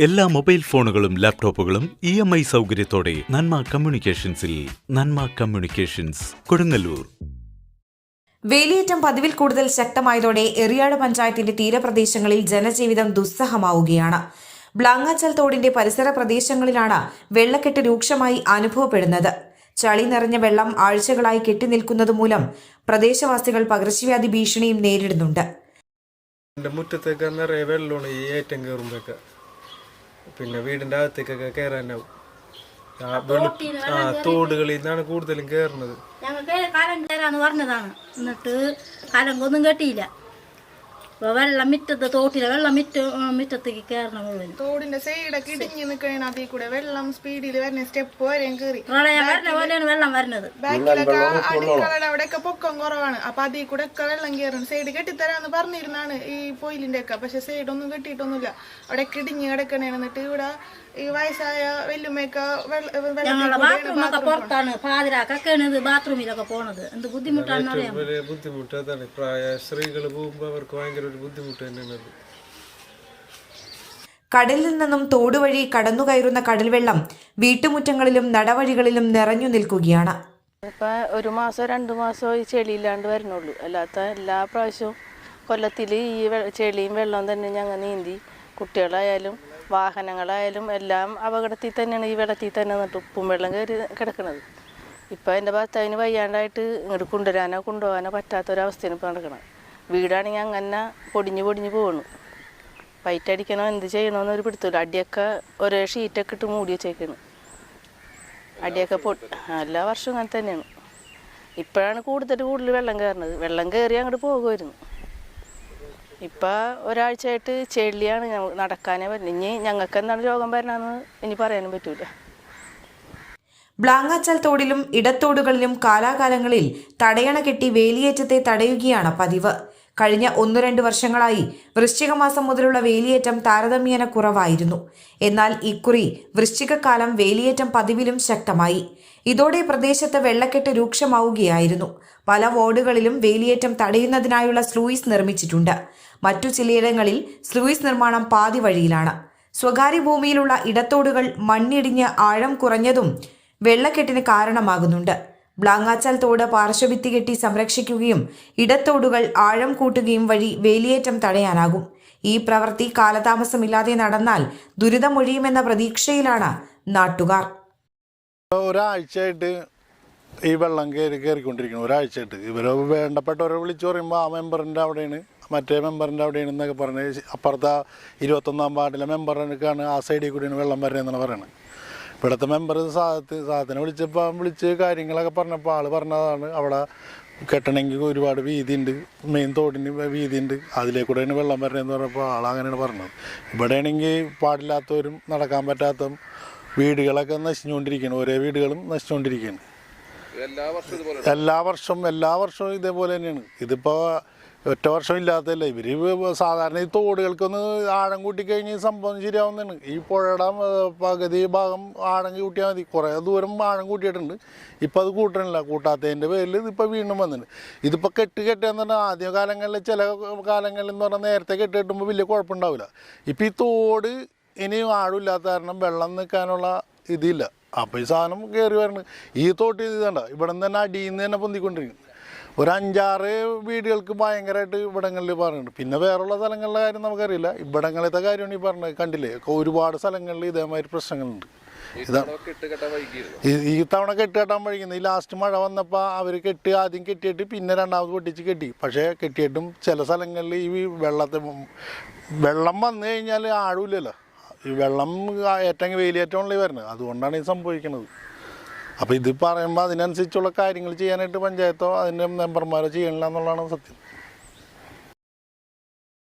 എല്ലാ മൊബൈൽ ഫോണുകളും ലാപ്ടോപ്പുകളും ഇ എം ഐ സൗകര്യത്തോടെ നന്മ കമ്മ്യൂണിക്കേഷൻസിൽ നന്മ കമ്മ്യൂണിക്കേഷൻസ് കൊടുങ്ങല്ലൂർ. വേലിയേറ്റം പതിവിൽ കൂടുതൽ ശക്തമായതോടെ എറിയാട് പഞ്ചായത്തിന്റെ തീരപ്രദേശങ്ങളിൽ ജനജീവിതം ദുസ്സഹമാവുകയാണ്. ബ്ലാങ്ങാച്ചൽ തോടിന്റെ പരിസര പ്രദേശങ്ങളിലാണ് വെള്ളക്കെട്ട് രൂക്ഷമായി അനുഭവപ്പെടുന്നത്. ചളി നിറഞ്ഞ വെള്ളം ആഴ്ചകളായി കെട്ടിനിൽക്കുന്നതുമൂലം പ്രദേശവാസികൾ പകർച്ചവ്യാധി ഭീഷണിയും നേരിടുന്നുണ്ട്. മുറ്റത്തേക്ക് നിറയെ വെള്ളമാണ് ഈ ഏറ്റം കയറുമ്പോഴൊക്കെ. പിന്നെ വീടിന്റെ അകത്തേക്കൊക്കെ കയറാനാവും ആ തോടുകളിൽ നിന്നാണ് കൂടുതലും കയറുന്നത് ഞങ്ങൾക്ക് കാലം കയറാന്ന് പറഞ്ഞതാണ്. എന്നിട്ട് കാലങ്കൊന്നും കെട്ടിയില്ല. വെള്ളം മിറ്റത്ത് തോട്ടിലെ വെള്ളം മിറ്റ മിറ്റത്തേക്ക് കയറണം മുഴുവൻ തോടിന്റെ സൈഡൊക്കെ ഇടിഞ്ഞ് നിൽക്കണ അതിൽ കൂടെ വെള്ളം സ്പീഡിൽ വരുന്ന സ്റ്റെപ്പ് വരെയും കയറി പ്രളയം വരുന്ന പോലെയാണ് വെള്ളം വരുന്നത് ബാക്കിലൊക്കെ അടുക്കളയുടെ അവിടെയൊക്കെ പൊക്കം കുറവാണ്. അപ്പൊ അതിൽ കൂടെ ഒക്കെ വെള്ളം കയറും സൈഡ് കെട്ടിത്തരാന്ന് പറഞ്ഞിരുന്നാണ് ഈ പോയിലിന്റെ ഒക്കെ. പക്ഷെ സൈഡ് ഒന്നും കെട്ടിയിട്ടൊന്നുമില്ല. അവിടെ കിടിഞ്ഞ് കിടക്കണേ എന്നിട്ട് ഇവിടെ ഈ വയസ്സായ വെല്ലുമ്മയൊക്കെ ഞങ്ങളുടെ ബാത്റൂമൊക്കെ പുറത്താണ്. പാതിരാക്കൊക്കെയാണ് ഇത് ബാത്റൂമിലൊക്കെ പോണത്. എന്ത് ബുദ്ധിമുട്ടാണെന്ന് അറിയാം വലിയ ബുദ്ധിമുട്ട് അതാണ്. പ്രായ സ്ത്രീകൾ പോകുമ്പോൾ അവർക്ക് ഭയങ്കര ഒരു ബുദ്ധിമുട്ട് തന്നെയാണ് അത്. കടലിൽ നിന്നും തോട് വഴി കടന്നുകയറുന്ന കടൽവെള്ളം വീട്ടുമുറ്റങ്ങളിലും നടവഴികളിലും നിറഞ്ഞു നിൽക്കുകയാണ്. ഇപ്പം ഒരു മാസോ രണ്ട് മാസോ ഈ ചെളി ചെളിയില്ലാണ്ട് വരുന്നുള്ളൂ അല്ലാത്ത എല്ലാ പ്രാവശ്യവും കൊല്ലത്തിൽ ഈ ചെളിയും വെള്ളവും തന്നെ ഞങ്ങൾ നീന്തി കുട്ടികളായാലും വാഹനങ്ങളായാലും എല്ലാം അപകടത്തിൽ തന്നെയാണ് ഈ വെള്ളത്തിൽ തന്നെ നിന്നിട്ട് ഉപ്പും വെള്ളം കയറി കിടക്കുന്നത് ഇപ്പൊ എന്റെ ഭർത്താവിന് വയ്യാണ്ടായിട്ട് ഇങ്ങോട്ട് കൊണ്ടുവരാനോ കൊണ്ടുപോകാനോ പറ്റാത്തൊരവസ്ഥയാണ് ഇപ്പോൾ നടക്കുന്നത് വീടാണെങ്കിൽ അങ്ങനെ പൊടിഞ്ഞു പൊടിഞ്ഞ് പോകണു പൈറ്റടിക്കണോ എന്ത് ചെയ്യണോന്ന് ഒരു പിടുത്തില്ല അടിയൊക്കെ ഒരേ ഷീറ്റൊക്കെ ഇട്ട് മൂടി വെച്ചേക്കണ്. അടിയൊക്കെ പൊ എല്ലാ വർഷവും അങ്ങനെ തന്നെയാണ്. ഇപ്പോഴാണ് കൂടുതൽ കൂടുതൽ വെള്ളം കയറുന്നത് വെള്ളം കയറി അങ്ങോട്ട് പോകുമായിരുന്നു ഇപ്പം ഒരാഴ്ചയായിട്ട് ചെളിയാണ് നടക്കാനേ പറ്റുന്നത് ഇനി ഞങ്ങൾക്ക് എന്താണ് രോഗം വരണമെന്ന് ഇനി പറയാനും പറ്റൂല. ബ്ലാങ്ങാച്ചൽ തോടിലും ഇടത്തോടുകളിലും കാലാകാലങ്ങളിൽ തടയണ കെട്ടി വേലിയേറ്റത്തെ തടയുകയാണ് പതിവ്. കഴിഞ്ഞ ഒന്നു രണ്ട് വർഷങ്ങളായി വൃശ്ചിക മാസം മുതലുള്ള വേലിയേറ്റം താരതമ്യേന കുറവായിരുന്നു. എന്നാൽ ഇക്കുറി വൃശ്ചികക്കാലം വേലിയേറ്റം പതിവിലും ശക്തമായി. ഇതോടെ പ്രദേശത്ത് വെള്ളക്കെട്ട് രൂക്ഷമാവുകയായിരുന്നു. പല വാർഡുകളിലും വേലിയേറ്റം തടയുന്നതിനായുള്ള സ്ലൂയിസ് നിർമ്മിച്ചിട്ടുണ്ട്. മറ്റു ചിലയിടങ്ങളിൽ സ്ലൂയിസ് നിർമ്മാണം പാതി വഴിയിലാണ്. സ്വകാര്യ ഭൂമിയിലുള്ള ഇടത്തോടുകൾ മണ്ണിടിഞ്ഞ് ആഴം കുറഞ്ഞതും വെള്ളക്കെട്ടിന് കാരണമാകുന്നുണ്ട്. ബ്ലാങ്ങാച്ചാൽ തോട് പാർശ്വഭിത്തി കെട്ടി സംരക്ഷിക്കുകയും ഇടത്തോടുകൾ ആഴം കൂട്ടുകയും വഴി വേലിയേറ്റം തടയാനാകും. ഈ പ്രവൃത്തി കാലതാമസമില്ലാതെ നടന്നാൽ ദുരിതമൊഴിയുമെന്ന പ്രതീക്ഷയിലാണ് നാട്ടുകാർ. ഒരാഴ്ചയായിട്ട് ഈ വെള്ളം കയറി കയറിക്കൊണ്ടിരിക്കുന്നു ഒരാഴ്ചയായിട്ട്. ഇവർ വേണ്ടപ്പെട്ടവരെ വിളിച്ചു പറയുമ്പോൾ ആ മെമ്പറിന്റെ അവിടെയാണ് മറ്റേ മെമ്പറിന്റെ അവിടെയാണ് എന്നൊക്കെ പറഞ്ഞ് അപ്പുറത്തെ ഇരുപത്തൊന്നാം വാർഡിലെ മെമ്പറിനൊക്കെയാണ് ആ സൈഡിൽ കൂടിയാണ് വെള്ളം വരുന്നതെന്നാണ് പറയുന്നത്. ഇവിടുത്തെ മെമ്പർ സാധത്ത് സാധത്തിനെ വിളിച്ചപ്പോൾ വിളിച്ച് കാര്യങ്ങളൊക്കെ പറഞ്ഞപ്പോൾ ആൾ പറഞ്ഞതാണ് അവിടെ കെട്ടണമെങ്കിൽ ഒരുപാട് വീതിയുണ്ട് മെയിൻ തോടിന് വീതിയുണ്ട് അതിലേക്കൂടെയാണ് വെള്ളം വരണമെന്ന് പറഞ്ഞപ്പോൾ ആൾ അങ്ങനെയാണ് പറഞ്ഞത്. ഇവിടെയാണെങ്കിൽ പാടില്ലാത്തവരും നടക്കാൻ പറ്റാത്ത വീടുകളൊക്കെ നശിച്ചുകൊണ്ടിരിക്കുകയാണ് ഓരോ വീടുകളും നശിച്ചുകൊണ്ടിരിക്കുകയാണ് എല്ലാ വർഷവും എല്ലാ വർഷവും ഇതേപോലെ തന്നെയാണ്. ഇതിപ്പോൾ ഒറ്റ വർഷം ഇല്ലാത്തല്ലേ ഇവർ സാധാരണ ഈ തോടുകൾക്കൊന്ന് ആഴം കൂട്ടിക്കഴിഞ്ഞ് സംഭവം ശരിയാവുന്നതാണ്. ഈ പുഴയുടെ പകുതി ഭാഗം ആഴം കൂട്ടിയാൽ മതി. കുറേ ദൂരം ആഴം കൂട്ടിയിട്ടുണ്ട്. ഇപ്പം അത് കൂട്ടണില്ല. കൂട്ടാത്തതിന്റെ പേരിൽ ഇതിപ്പോൾ വീണ്ടും വന്നിട്ടുണ്ട്. ഇതിപ്പോൾ കെട്ട് കെട്ടിയെന്ന് പറഞ്ഞാൽ ആദ്യ കാലങ്ങളിൽ ചില കാലങ്ങളിൽ എന്ന് പറഞ്ഞാൽ നേരത്തെ കെട്ട് കെട്ടുമ്പോൾ വലിയ കുഴപ്പമുണ്ടാവില്ല. ഇപ്പം ഈ തോട് ഇനിയും ആഴമില്ലാത്ത കാരണം വെള്ളം നിൽക്കാനുള്ള ഇതില്ല. അപ്പോൾ ഈ സാധനം കയറി വരണം. ഈ തോട്ട് ഇതണ്ട ഇവിടെ നിന്ന് തന്നെ അടിയിൽ നിന്ന് തന്നെ പൊന്തിക്കൊണ്ടിരിക്കും ഒരു അഞ്ചാറ് വീടുകൾക്ക് ഭയങ്കരമായിട്ട് ഇവിടങ്ങളിൽ പറയുന്നുണ്ട് പിന്നെ വേറെയുള്ള സ്ഥലങ്ങളിലെ കാര്യം നമുക്കറിയില്ല. ഇവിടങ്ങളിലത്തെ കാര്യമാണ് ഈ പറഞ്ഞത്. കണ്ടില്ലേ? ഒരുപാട് സ്ഥലങ്ങളിൽ ഇതേമാതിരി പ്രശ്നങ്ങളുണ്ട്. ഈ- തവണ കെട്ടുകെട്ടാൻ വഴിക്കുന്നത് ഈ ലാസ്റ്റ് മഴ വന്നപ്പോൾ അവർ കെട്ടി ആദ്യം കെട്ടിയിട്ട് പിന്നെ രണ്ടാമത് പൊട്ടിച്ച് കെട്ടി. പക്ഷേ കെട്ടിയിട്ടും ചില സ്ഥലങ്ങളിൽ ഈ വെള്ളത്തെ വെള്ളം വന്നു കഴിഞ്ഞാൽ ആഴമില്ലല്ലോ ഈ വെള്ളം ഏറ്റവും വേലിയേറ്റമുള്ള വരുന്നത്. അതുകൊണ്ടാണ് ഇത് സംഭവിക്കുന്നത്. അപ്പോൾ ഇത് പറയുമ്പോൾ അതിനനുസരിച്ചുള്ള കാര്യങ്ങൾ ചെയ്യാനായിട്ട് പഞ്ചായത്തോ അതിന്റെ മെമ്പർമാരോ ചെയ്യണില്ല എന്നുള്ളതാണ് സത്യം.